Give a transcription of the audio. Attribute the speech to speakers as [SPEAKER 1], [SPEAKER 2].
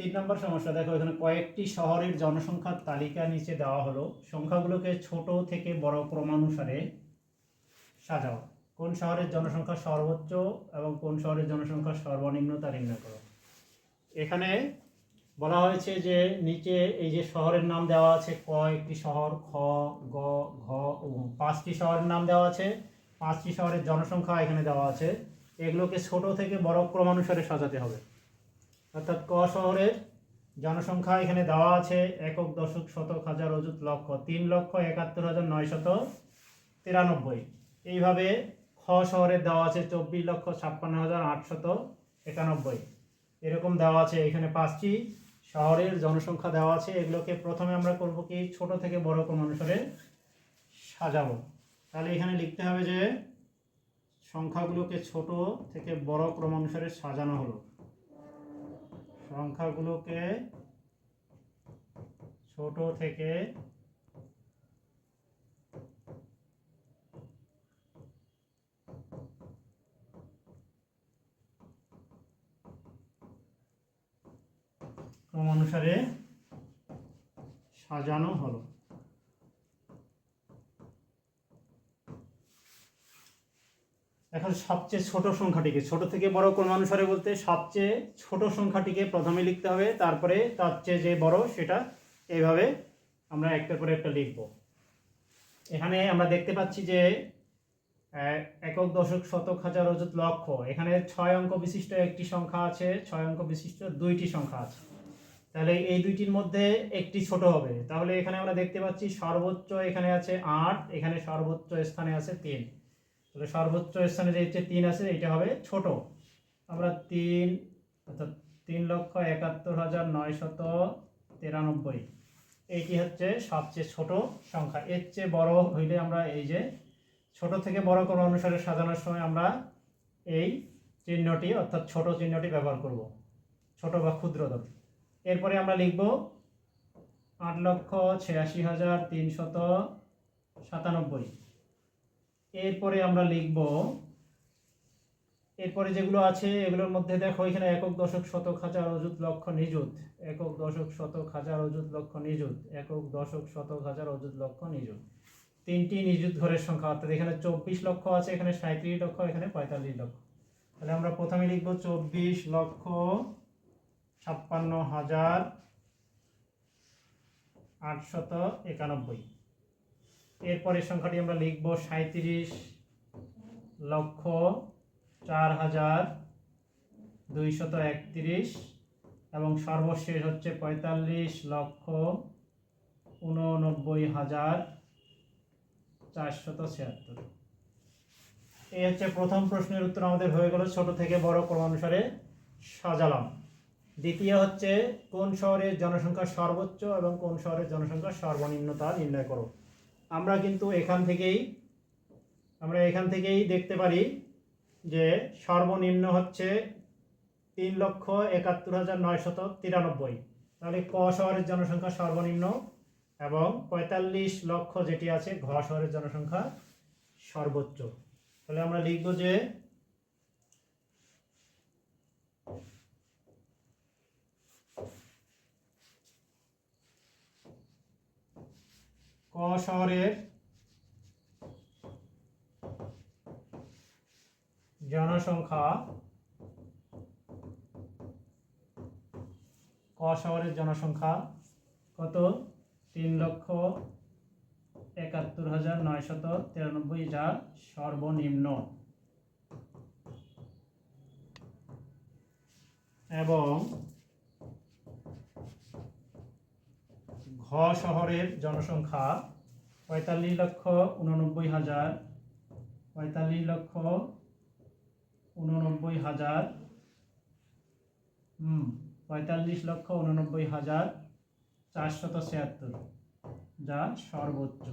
[SPEAKER 1] তিন নম্বর সমস্যা, দেখো এখানে কয়েকটি শহরের জনসংখ্যার তালিকা নিচে দেওয়া হলো। সংখ্যাগুলোকে ছোট থেকে বড় ক্রমানুসারে সাজাও। কোন শহরের জনসংখ্যা সর্বোচ্চ এবং কোন শহরের জনসংখ্যা সর্বনিম্ন তা নির্ণয় করো। এখানে বলা হয়েছে যে নিচে এই যে শহরের নাম দেওয়া আছে, ক একটি শহর, খ, গ, ঘ পাঁচটি শহরের নাম দেওয়া আছে, পাঁচটি শহরের জনসংখ্যা এখানে দেওয়া আছে। এগুলোকে ছোট থেকে বড় ক্রমানুসারে সাজাতে হবে। অর্থাৎ ক শহরের জনসংখ্যা এখানে দেওয়া আছে একক, দশক, শতক, হাজার, অযুত লক্ষ। তিন লক্ষ, একাত্তর হাজার, নয়শত তিরানব্বই। এইভাবে খ শহরের দেওয়া আছে চব্বিশ লক্ষ, ছাপ্পান্ন হাজার, আটশত একানব্বই। এরকম দেওয়া আছে। এখানে পাঁচটি শহরের জনসংখ্যা দেওয়া আছে। এগুলোকে প্রথমে আমরা করব কি? ছোট থেকে বড় ক্রম অনুসারে সাজাবো। তাহলে এখানে লিখতে হবে যে, সংখ্যাগুলোকে ছোট থেকে বড় ক্রম অনুসারে সাজানো হলো। সংখ্যাগুলোকে ছোট থেকে ক্রম অনুসারে সাজানো হলো। এখন সবচেয়ে ছোট সংখ্যাটিকে, ছোট থেকে বড় ক্রমানুসারে বলতে, সবচেয়ে ছোট সংখ্যাটিকে প্রথমে লিখতে হবে, তারপরে তার চেয়ে যে বড় সেটা এইভাবে আমরা একটার পরে একটা লিখব। এখানে আমরা দেখতে পাচ্ছি যে একক, দশক, শতক, হাজার, অযুত, লক্ষ। এখানে ছয় অঙ্ক বিশিষ্ট একটি সংখ্যা আছে, ছয় অঙ্ক বিশিষ্ট দুইটি সংখ্যা আছে। তাহলে এই দুইটির মধ্যে একটি ছোট হবে। তাহলে এখানে আমরা দেখতে পাচ্ছি সর্বোচ্চ এখানে আছে আট, এখানে সর্বোচ্চ স্থানে আছে তিন। তাহলে সর্বোচ্চ স্থানে যে হচ্ছে তিন আছে, এটা হবে ছোট। আমরা তিন, অর্থাৎ তিন লক্ষ একাত্তর হাজার নয়শত তিরানব্বই। এইটি হচ্ছে সবচেয়ে ছোট সংখ্যা। এর চেয়ে বড় হইলে আমরা এই যে ছোট থেকে বড় ক্রম অনুসারে সাজানোর সময় আমরা এই চিহ্নটি, অর্থাৎ ছোট চিহ্নটি ব্যবহার করব। ছোট বা ক্ষুদ্রতর। এরপরে আমরা লিখব আট লক্ষ ছিয়াশি হাজার তিনশত সাতানব্বই। এরপরে আমরা লিখব, এরপরে যেগুলো আছে, এগুলোর মধ্যে দেখো এখানে একক, দশক, শতক, হাজার, অযুত লক্ষ নিযুত। একক, দশক, শতক, হাজার, অযুত লক্ষ নিযুত। একক, দশক, শতক, হাজার, অযুত লক্ষ নিযুত। তিনটি নিযুত ঘরের সংখ্যা, অর্থাৎ এখানে চব্বিশ লক্ষ আছে, এখানে সাঁত্রিশ লক্ষ, এখানে পঁয়তাল্লিশ লক্ষ। তাহলে আমরা প্রথমে লিখব চব্বিশ লক্ষ ছাপ্পান্ন হাজার আটশত একানব্বই। এরপরের সংখ্যাটি আমরা লিখব সাঁত্রিশ লক্ষ চার হাজার দুইশত একত্রিশ এবং সর্বশেষ হচ্ছে পঁয়তাল্লিশ লক্ষ উননব্বই হাজার চারশত ছিয়াত্তর। এই হচ্ছে প্রথম প্রশ্নের উত্তর আমাদের হয়ে গেল ছোট থেকে বড় ক্রমানুসারে সাজালাম। দ্বিতীয় হচ্ছে কোন শহরের জনসংখ্যা সর্বোচ্চ এবং কোন শহরের জনসংখ্যা সর্বনিম্ন তা নির্ণয় করো। আমরা কিন্তু এখান থেকেই, আমরা এখান থেকেই দেখতে পারি যে সর্বনিম্ন হচ্ছে তিন লক্ষ একাত্তর হাজার নয়শত তিরানব্বই। তাহলে ক শহরের জনসংখ্যা সর্বনিম্ন এবং পঁয়তাল্লিশ লক্ষ যেটি আছে, ঘ শহরের জনসংখ্যা সর্বোচ্চ। তাহলে আমরা লিখব যে ক শহরের জনসংখ্যা, ক শহরের জনসংখ্যা, কত? তিন লক্ষ একাত্তর হাজার নয়শত তিরানব্বই যা সর্বনিম্ন। এবং ঘ শহরের জনসংখ্যা পঁয়তাল্লিশ লক্ষ উননব্বই হাজার, পঁয়তাল্লিশ লক্ষ উননব্বই হাজার, হুম, পঁয়তাল্লিশ লক্ষ উননব্বই হাজার চারশত ছিয়াত্তর, যা সর্বোচ্চ।